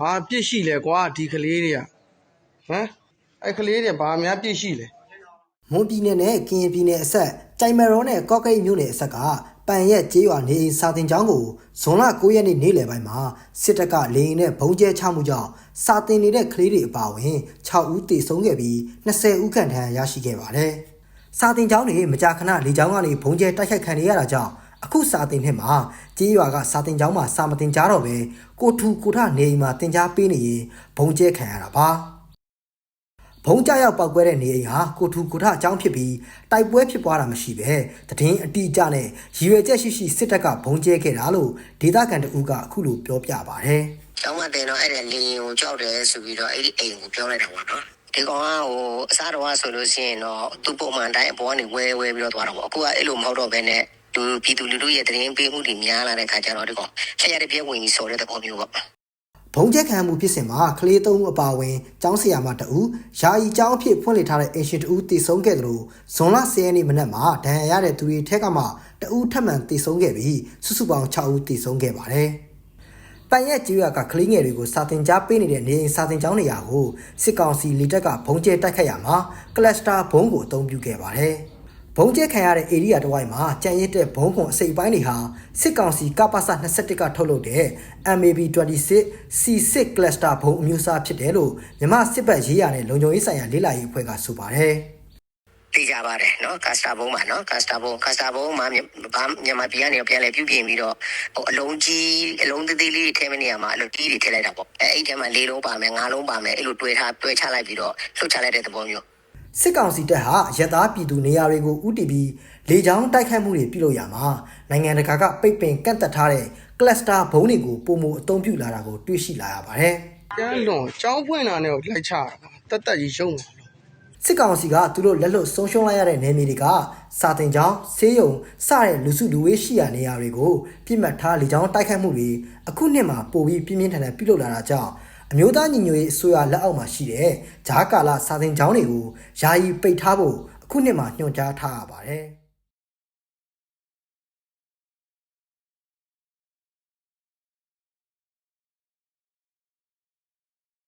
ဘာပြစ်ရှိလဲကွာဒီကလေးတွေကဟမ်အဲ့ကလေးတွေဘာများပြစ်ရှိလဲမွန်ပြည်နယ်နဲ့ကရင်ပြည်နယ်အဆက်ကြိုင်မရောနဲ့ကော့ကရိတ်မြို့နယ်အဆက်ကပန်ရက်ကျေးရွာနေအိမ်စာတင်ကျောင်းကိုဇွန်လ9ရက်နေ့နေ့လယ်ပိုင်းမှာစစ်တပ်ကလေရင်နဲ့ဘုံကျဲချမှုကြောင့်စာတင်နေတဲ့ကလေးတွေအပါအဝင်6ဦးသေဆုံးခဲ့ပြီး20ဦးခန့်ထဏ်ရာရရှိခဲ့ပါတယ်။စာတင်ကျောင်းတွေမကြာခဏလေကျောင်းကနေဘုံကျဲတိုက်ခိုက်ခံနေရတာကြောင့် အခုစာတင်နှစ်မှာကျေးရွာကစာတင်ကျောင်းမှာစာမတင်ကြတော့ပဲကိုထူကိုထနေအိမ်မှာတင် जा ပေးနေရင်ဘုံကျဲခံရတာပါ။ဘုံကြရောက်ပောက်ကွဲတဲ့နေအိမ်ဟာကိုထူကိုထအကြောင်းဖြစ်ပြီးတိုက်ပွဲဖြစ်ပွားတာမရှိပဲတည်င်းအတိအကျနဲ့ရည်ရွယ်ချက်ရှိရှိစစ်တပ်ကဘုံကျဲခဲ့တာလို့ဒေသခံတဦးကအခုလိုပြောပြပါဗျ။ကျောင်းမတင်တော့အဲ့ဒါလေရင်ကိုကြောက်တယ်ဆိုပြီးတော့အဲ့ဒီအိမ်ကိုပြောလိုက်တာပေါ့နော်ဒီကောင်ကဟိုအစားတော်ကဆိုလို့ရှိရင်တော့သူ့ပုံမှန်တိုင်းအပေါ်ကနေဝဲဝဲပြီးတော့သွားတော့ပေါ့အခုကအဲ့လိုမဟုတ်တော့ဘဲနဲ့ သူပြည်သူလူထုရဲ့တရင်ပေးမှုတွေများလာတဲ့ခါကျတော့ဒီကောင်ဆက်ရတဲ့ပြည့်ဝင်ကြီးဆိုတဲ့သဘောမျိုးပေါ့ဘုံကျက်ခံမှုဖြစ်စဉ်မှာကလေးသုံးဦးအပါအဝင်ကျောင်းဆရာမတဦးယာယီကျောင်းအဖြစ်ဖွင့်လှစ်ထားတဲ့အင်ရှင်တဦးတည်ဆုံးခဲ့တယ်လို့ဇွန်လ10ရက်နေ့မနက်မှာဒဏ်ရာရတဲ့သူတွေထက်ကမှတဦးထပ်မံတည်ဆုံးခဲ့ပြီးစုစုပေါင်း6ဦးတည်ဆုံးခဲ့ပါတယ်။ပန်ရက်ကျွေးရကကလေးငယ်တွေကိုစာတင်ကြားပေးနေတဲ့နေအိမ်စာတင်ကျောင်းနေရာကိုစစ်ကောင်စီလီတက်ကဘုံကျဲတိုက်ခတ်ရမှာကလပ်စတာဘုံကိုအသုံးပြုခဲ့ပါတယ်။ ဘုံကျဲခံရတဲ့ area တစ်ဝိုက်မှာကြံရစ်တဲ့ဘုံခွန်အစိပ်ပိုင်းတွေဟာစစ်ကောင်စီကပ္ပစ21ကထုတ်လုပ်တဲ့ MAB 26 C6 cluster ဘုံအမျိုးအစားဖြစ်တယ်လို့မြမစစ်ဘက်ရေးရတဲ့လုံခြုံရေးဆိုင်ရာလေးလာရေးအဖွဲ့ကဆိုပါတယ်သိကြပါတယ်နော်ကတ်စတာဘုံမှာနော်ကတ်စတာဘုံကတ်စတာဘုံမှာဘာမြန်မာပြည်ကနေပြန်လဲပြုပြင်ပြီးတော့ဟိုအလုံးကြီးအလုံးသေးသေးလေးထဲမနေရမှာအလုံးကြီးတွေထည့်လိုက်တာပေါ့အဲအဲ့ထဲမှာလေးလုံးပါမယ်ငါးလုံးပါမယ်အဲ့လိုတွဲထားတွဲချလိုက်ပြီးတော့လှုပ်ချလိုက်တဲ့သဘောမျိုး။ စစ်ကောင်စီတပ်ဟာရက်သားပြည်သူနေရာတွေကိုဥတီပြီးလေကြောင်းတိုက်ခိုက်မှုတွေပြုလုပ်ရမှာနိုင်ငံတကာကပိတ်ပင်ကန့်သက်ထားတဲ့ cluster ဘုံတွေကိုပုံမအသုံးပြုလာတာကိုတွေ့ရှိလာရပါတယ်။ကျန်းလွန်ចောင်းပွင့်တာနဲ့ကိုလိုက်ချတာတက်တက်ကြီးရှုံးတယ်စစ်ကောင်စီကသူတို့လက်လွတ်ဆုံးရှုံးလိုက်ရတဲ့နယ်မြေတွေကစာတင်ကျောင်းဆေးရုံစတဲ့လူစုလူဝေးရှိရာနေရာတွေကိုပြစ်မှတ်ထားလေကြောင်းတိုက်ခိုက်မှုတွေအခုနှစ်မှာပိုပြီးပြင်းပြင်းထန်ထန်ပြုလုပ်လာတာကြောင့် အမျိုးသားညီညွတ်ရေးအစိုးရလက်အောက်မှာရှိတဲ့ဂျားကာလာစာတင်ကျောင်းတွေကိုယာယီပိတ်ထားဖို့အခုနှစ်မှာညွှန်ကြားထားရပါတယ်။